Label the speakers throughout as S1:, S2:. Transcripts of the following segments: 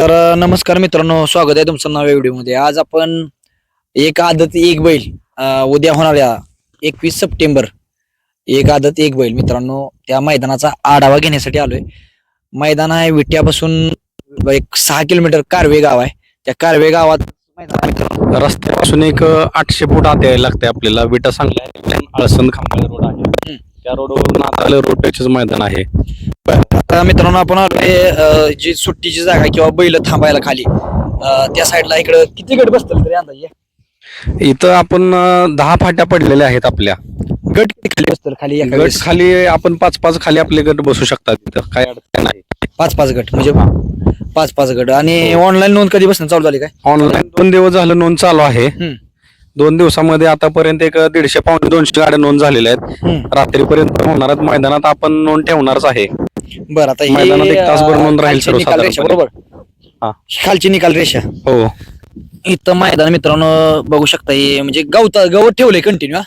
S1: तर नमस्कार मित्रांनो स्वागत आहे तुमचं नव्या व्हिडिओमध्ये. आज आपण एक आदत एक बैल उद्या होणाऱ्या एकवीस सप्टेंबर. एक आदत एक बैल. मित्रांनो त्या मैदानाचा आढावा घेण्यासाठी आलोय. मैदान आहे विट्यापासून एक सहा किलोमीटर कारवे गाव आहे. त्या कारवे गावात.
S2: रस्त्यापासून एक आठशे फूट आत यायला लागते आपल्याला. विटा सांगल्या आळसंद खांबाळे रोड आहे. त्या रोडवरून आता रोड टचच मैदान आहे.
S1: आता मित्रांनो आपण आलोय जी सुट्टीची जागा किंवा बैल थांबायला खाली. अ, त्या साईडला इकडं किती गट बसतील तरी अंदाजे?
S2: इथं आपण अ, दहा फाट्या पडलेल्या आहेत आपल्या.
S1: गट किती खाली बसतील खाली एका
S2: गट
S1: वेळेस?
S2: खाली आपण पाच पाच खाली आपले गट बसू शकतात तिथं काय अडचण नाही.
S1: पाच पाच गट म्हणजे पाच पाच गट. आणि ऑनलाईन नोंद कधी बसून चालू झाली काय?
S2: ऑनलाईन दोन दिवस झालं नोंद चालू आहे.
S1: हम्म.
S2: दोन दिवसामध्ये आतापर्यंत एक दीडशे पावणे दोनशे गाड्या नोंद झालेल्या आहेत. रात्रीपर्यंत होणार आहेत मैदानात आपण नोंद ठेवणारच आहे
S1: बरं आता हे,
S2: मैदानात एक तासभर नोंद राहील सर्वसाधारणपणे.
S1: बरोबर
S2: हा.
S1: खालची निकाल रेषा
S2: हो
S1: इथं मैदान मित्रांनो बघू शकता हे म्हणजे गवत गवत ठेवलंय कंटिन्यू.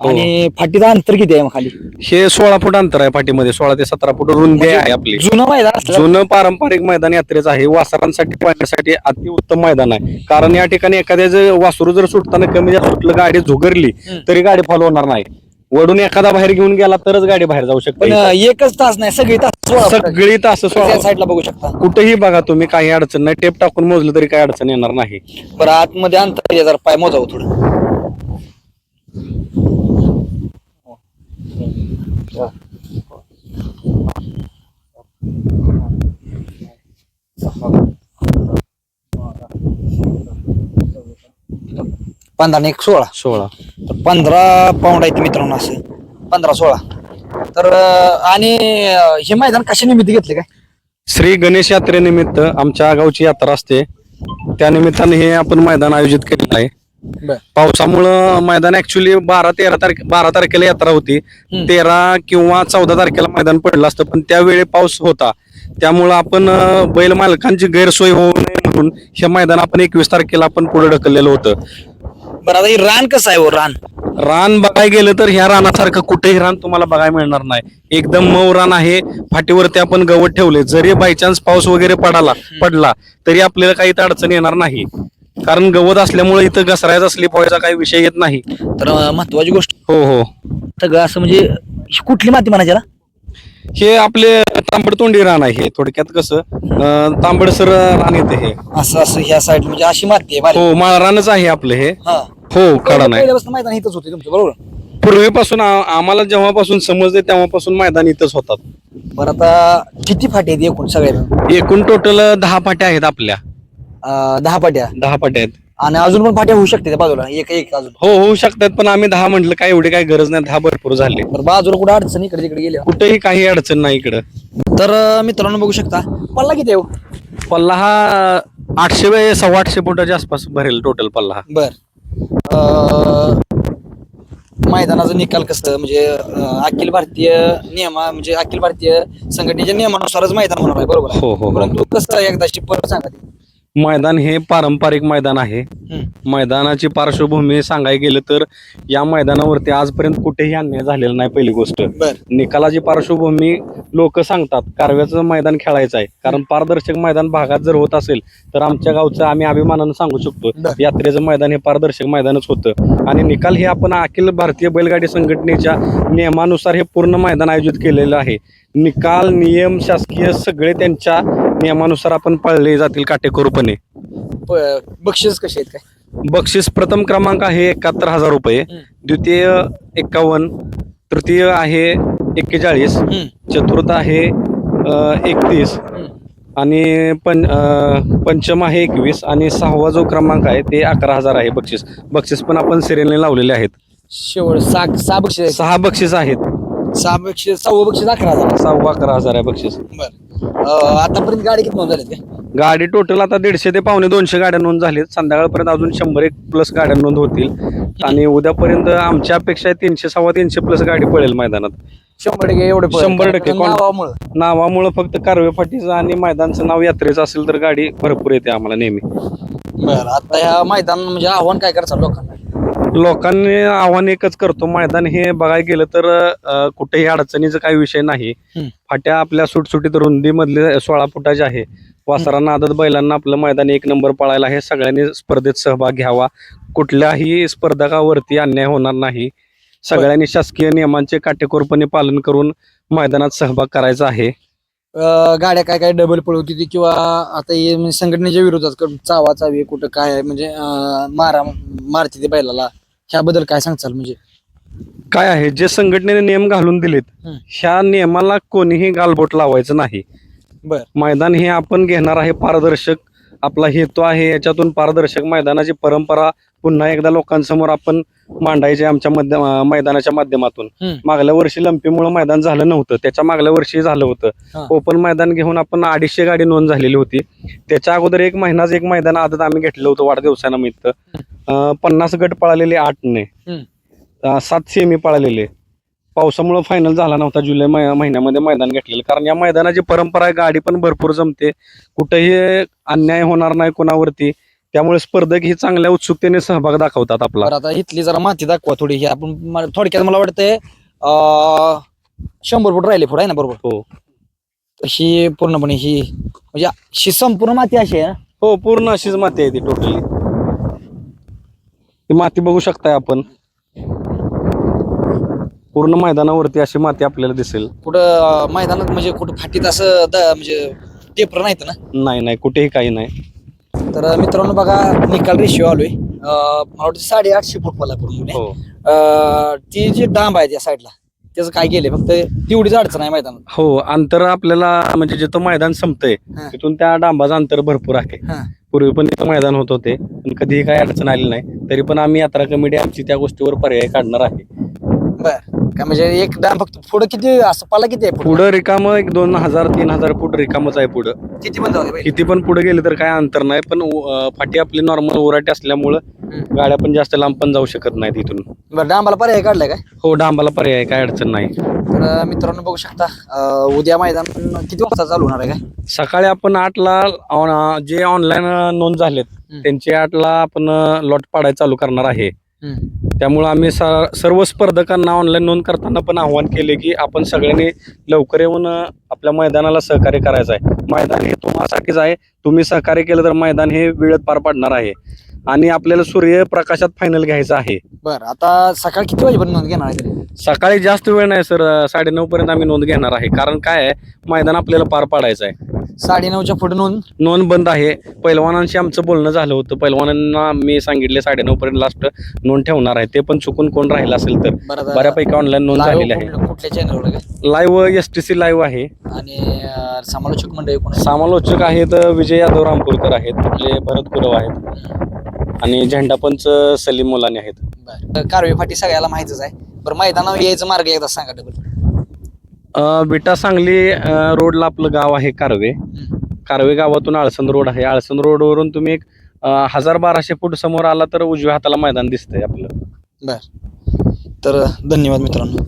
S1: आणि फाटीचं अंतर किती आहे मग खाली?
S2: हे सोळा फूट अंतर आहे पाठीमध्ये सोळा ते सतरा फूट रुंदी आहे आपली.
S1: जुनं मैदान असलं?
S2: जुनं पारंपरिक मैदान यात्रेचं आहे. वासरांसाठी पाहण्यासाठी अतिउत्तम मैदान आहे. कारण या ठिकाणी एखाद्याचं वासरू जर सुटताना कमी जास्त सुटलं गाडी झुगरली. तरी गाडी फॉलो होणार नाही. वडून एखादा बाहेर घेऊन गेला तरच गाडी बाहेर जाऊ
S1: पण
S2: शकते
S1: एकच तास नाही सगळी तास सोळा फुटाची.
S2: सगळी तास
S1: त्या साईडला बघू शकता.
S2: कुठेही बघा तुम्ही काही अडचण नाही. टेप टाकून मोजलं तरी काही अडचण येणार नाही.
S1: बरं आतमध्ये अंतर आहे जरा पाय मोजावं थोडं. पंधरा आणि एक सोळा.
S2: सोळा.
S1: तर पंधरा पाऊंड आहेत मित्रांनो असं. पंधरा सोळा. तर अं, आणि अं, हे मैदान कशा निमित्त घेतले काय?
S2: श्री गणेश यात्रेनिमित्त आमच्या गावची यात्रा असते. त्या निमित्ताने हे आपण मैदान आयोजित केलेलं आहे. पावसामुळं मैदान ऍक्च्युली बारा तेरा तारखे बारा तारखेला यात्रा होती. तेरा किंवा चौदा तारखेला मैदान पडलं असतं पण त्यावेळी पाऊस होता. त्यामुळं आपण अं, बैल मालकांची गैरसोय होऊ नये म्हणून हे मैदान आपण एकवीस तारखेला आपण पुढे ढकललेलं होतं.
S1: बरं आता हे रान कसं आहे हो रान?
S2: रान बघायला गेलं तर ह्या रानासारखं कुठेही रान तुम्हाला बघायला मिळणार नाही. एकदम मऊ रान आहे. फाटीवरती आपण गवत ठेवले जरी बायचान्स पाऊस वगैरे पडाला पडला तरी आपल्याला काही अडचण येणार नाही. कारण गवत असल्यामुळे इथं घसरायचा स्लिप व्हायचा काही विषय येत नाही.
S1: तर अं, महत्वाची गोष्ट.
S2: हो हो.
S1: सगळं असं म्हणजे ही कुठली माती म्हणायची याला?
S2: हे आपले तांबडतोंडी रान आहे हे थोडक्यात कसं अं, तांबडसर रान येते हे.
S1: असं असं ह्या साईड म्हणजे अशी माती आहे बारीक.
S2: हो माळ रानच आहे आपलं हे.
S1: हा.
S2: हो खडा नाही.
S1: पहिल्यापासून मैदान इथंच होते तुमचं बरोबर?
S2: पूर्वीपासून आ- आम्हाला जेव्हापासून समजले तेव्हापासून मैदान इथंच होतात.
S1: बरं आता किती फाटे आहेत एकूण सगळ्या
S2: एकूण टोटल दहा पाट्या आहेत आपल्या.
S1: अं, दहा पाट्या.
S2: दहा पाट्या आहेत.
S1: आणि अजून पण फाट्या होऊ शकते त्या बाजूला एक एक अजून.
S2: हो होऊ शकतात पण आम्ही दहा म्हटलं काय एवढी काही गरज नाही दहा भरपूर झाले.
S1: बरं बाजूला कुठं अडचण इकडे तिकडे गेल्या.
S2: कुठेही काही अडचण नाही इकडं.
S1: तर अं, मित्रांनो बघू शकता पल्ला किती आहे हो?
S2: पल्ला हा आठशे बाय सव्वा आठशे फुटाच्या आसपास भरेल टोटल पल्ला हा.
S1: बर. अं, मैदानाचा निकाल कसं म्हणजे अं, अखिल भारतीय नियमा म्हणजे अखिल भारतीय संघटनेच्या नियमानुसारच मैदान होणार आहे बरोबर आहे?
S2: हो हो हो.
S1: परंतु कसं आहे एकदाची परत सांगा ते.
S2: मैदान हे पारंपरिक मैदान आहे. मैदानाची पार्श्वभूमी सांगायला गेलं तर या मैदानावरती आजपर्यंत कुठेही अन्याय झालेला नाही पहिली गोष्ट. निकालाची पार्श्वभूमी लोक सांगतात कारव्याचं मैदान खेळायचं आहे. कारण पारदर्शक मैदान भागात जर होत असेल तर आमच्या गावचं आम्ही अभिमानानं सांगू शकतो. यात्रेचं मैदान हे पारदर्शक मैदानच होतं. आणि निकाल हे आपण अखिल भारतीय बैलगाडी संघटनेच्या नियमानुसार हे पूर्ण मैदान आयोजित केलेलं आहे. निकाल नियम शासकीय सगळे त्यांच्या नियमानुसार आपण पाळले जातील काटेकोरपणे.
S1: प- बक्षीस कसे आहेत काय?
S2: बक्षीस प्रथम क्रमांक आहे एकाहत्तर हजार रुपये.
S1: हम्म.
S2: द्वितीय एक्कावन्न तृतीय आहे एक्केचाळीस. चतुर्थ आहे एकतीस. आणि पं अं, पंचम आहे एकवीस. आणि सहावा जो क्रमांक आहे ते अकरा हजार आहे बक्षीस. बक्षीस पण आपण सिरियलने लावलेले आहेत.
S1: शेवट सहा सहा बक्षीस आहेत.
S2: सहा बक्षीस आहेत.
S1: सहा बक्षीस सहावं बक्षीस अकरा हजार.
S2: सहावा अकरा हजार आहे बक्षीस.
S1: बर. अं, आतापर्यंत गाडी किती नोंद काय?
S2: गाडी टोटल आता दीडशे ते पावणे दोनशे गाड्या नोंद झालीत. संध्याकाळपर्यंत अजून शंभर एक प्लस गाड्या नोंद होतील. आणि उद्यापर्यंत आमच्या अपेक्षा आहे तीनशे सव्वा तीनशे प्लस गाडी पळेल मैदानात.
S1: शंभर टक्के एवढे पळेल.
S2: शंभर टक्के.
S1: कारण नावामुळं.
S2: नावामुळं फक्त कारवे फाटीचं आणि मैदानचं नाव यात्रेचं असेल तर गाडी भरपूर येते आम्हाला नेहमी.
S1: बर आता ह्या मैदान म्हणजे आव्हान काय करायचं लोकांना?
S2: लोकांनी आव्हान एकच करतो मैदान हे बघायला गेलं तर अं, कुठेही अडचणीचा काही विषय नाही.
S1: हम्म.
S2: फाट्या आपल्या सुटसुटीत रुंदी मधले सोळा फुटाच्या आहे. वासरांना आदत बैलांना आपलं मैदान एक नंबर पळायला हे सगळ्यांनी स्पर्धेत सहभाग घ्यावा. कुठल्याही स्पर्धकावरती अन्याय होणार नाही. सगळ्यांनी शासकीय नियमांचे काटेकोरपणे पालन करून मैदानात सहभाग करायचा आहे.
S1: अं, गाड्या काय काय डबल पळवती ती किंवा आता हे म्हणजे संघटनेच्या विरोधात चावा चावी कुठं काय आहे, म्हणजे अं, मारा मारते ते बैलाला. ह्याबद्दल काय सांगचाल म्हणजे?
S2: काय आहे जे संघटनेने नियम घालून दिलेत. ह्या नियमाला कोणीही गालबोट लावायचं नाही.
S1: बर.
S2: मैदान हे आपण घेणार आहे पारदर्शक आपला हेतू आहे याच्यातून पारदर्शक मैदानाची परंपरा पुन्हा एकदा लोकांसमोर आपण मांडायची आमच्या मध्य मैदानाच्या माध्यमातून. मागल्या वर्षी लंपीमुळे मैदान झालं नव्हतं त्याच्या मागल्या वर्षी झालं. होतं ओपन मैदान घेऊन आपण अडीचशे गाडी नोंद झालेली होती त्याच्या अगोदर एक महिनाच एक मैदान आदत आम्ही घेतलं होतं वाढदिवसानिमित्त पन्नास गट पळालेले
S1: हम्म.
S2: अं, सात सेमी पळालेले पावसामुळे फायनल झाला नव्हता जुलै मै- महिन्यामध्ये मैदान घेतलेलं. कारण या मैदानाची परंपरा आहे गाडी पण भरपूर जमते. कुठेही अन्याय होणार नाही कोणावरती. त्यामुळे स्पर्धक ही चांगल्या उत्सुकतेने सहभाग दाखवतात आपला.
S1: बरं आता इथली जरा माती दाखवा थोडी. ही आपण थोडक्यात मला वाटतंय अं, शंभर फूट राहिले पुढे आहे ना बरोबर?
S2: हो.
S1: अशी पूर्णपणे ही म्हणजे ही संपूर्ण माती अशी आहे ना?
S2: हो पूर्ण अशीच माती आहे ती टोटली ती माती बघू शकताय आपण. पूर्ण मैदानावरती अशी माती आपल्याला दिसेल.
S1: कुठं अं, मैदानात म्हणजे कुठं फाटीत असं द- म्हणजे टेपर नाहीत ना?
S2: नाही नाही कुठेही काही नाही.
S1: तर मित्रांनो बघा निकाल रेशिओ आलोय. अं, मला वाटतं साडे आठशे फूट मला पूर्ण
S2: हो.
S1: अं, ती जी डांब आहे त्या साईडला त्याचं काय केलंय? फक्त तेवढीच अडचण आहे मैदानात.
S2: हो अंतर आपल्याला म्हणजे जिथं मैदान संपतंय
S1: हा.
S2: तिथून त्या डांबाचं अंतर भरपूर आहे.
S1: हा.
S2: पूर्वी पण तिथं मैदान होत होते पण कधीही काही अडचण आली नाही. तरी पण आम्ही यात्रा कमिटी आमची त्या गोष्टीवर पर्याय काढणार आहे.
S1: बर. काय म्हणजे एक डांब फक्त पुढं किती असं पाला किती आहे पुढं?
S2: पुढं रिकामं एक दोन हजार तीन हजार फूट रिकामच आहे पुढं.
S1: किती बंद होते
S2: किती पण पुढे गेले तर काय अंतर नाही पण अं, फाटी आपली नॉर्मल ओराटी असल्यामुळं
S1: हम्म.
S2: गाड्या पण जास्त लांब पण जाऊ शकत नाहीत इथून.
S1: बरं डांबाला पर्याय काढलाय काय?
S2: हो डांबाला पर्याय आहे, काय अडचण नाही.
S1: तर मित्रांनो बघू शकता अं, उद्या मैदान किती वाजता चालू होणार आहे काय?
S2: सकाळी आपण आठला ऑन- जे ऑनलाईन नोंद झालेत
S1: हम्म.
S2: त्यांचे आठला आपण लॉट पाडायला चालू करणार आहे. त्यामुळे आम्ही स- सर्व स्पर्धकांना ऑनलाईन नोंद करताना पण आव्हान केले की आपण सगळ्यांनी लवकर येऊन अ, आपल्या मैदानाला सहकार्य करायचं आहे. मैदान हे तुम्हासाठीच आहे. तुम्ही सहकार्य केलं तर मैदान हे वेळेत पार पडणार आहे. आणि आपल्याला सूर्यप्रकाशात फायनल घ्यायचं आहे.
S1: बरं आता सकाळी किती वाजेपर्यंत नोंद घेणार आहे
S2: सकाळी जास्त वेळ नाही सर. साडेनऊ पर्यंत आम्ही नोंद घेणार आहे. कारण काय आहे? मैदान आपल्याला पार पाडायचं आहे.
S1: साडे नऊच्या पुढे नोंद?
S2: नोंद बंद आहे. पैलवानांशी आमचं बोलणं झालं होतं. पैलवानांना मी सांगितले साडेनऊ पर्यंत लास्ट नोंद ठेवणार आहे. ते पण चुकून कोण राहिलं असेल तर.
S1: बरं
S2: बऱ्यापैकी ऑनलाईन नोंद झालेली आहे.
S1: कुठल्या- कुठल्या चॅनलवर काय
S2: live S T C live आहे.
S1: आणि अं, समालोचक मंडळी कोण आहे?
S2: समालोचक आहेत विजय यादव रामपूरकर आहेत. आपले भरत गुरव आहेत. आणि झेंडापंच सलीम मुलानी आहेत.
S1: बरं. कारवे फाटी सगळ्याला माहितच आहे. बरं मैदानावर यायचं मार्ग एकदा सांगा डबल
S2: अ, विटा सांगली रोडला आपलं गाव आहे कारवे. कारवे गावातून आळसंद रोड आहे. आळसंद रोडवरून तुम्ही एक हजार बाराशे फूट समोर आला तर उजव्या हाताला मैदान दिसतंय आपलं.
S1: बर. तर धन्यवाद मित्रांनो.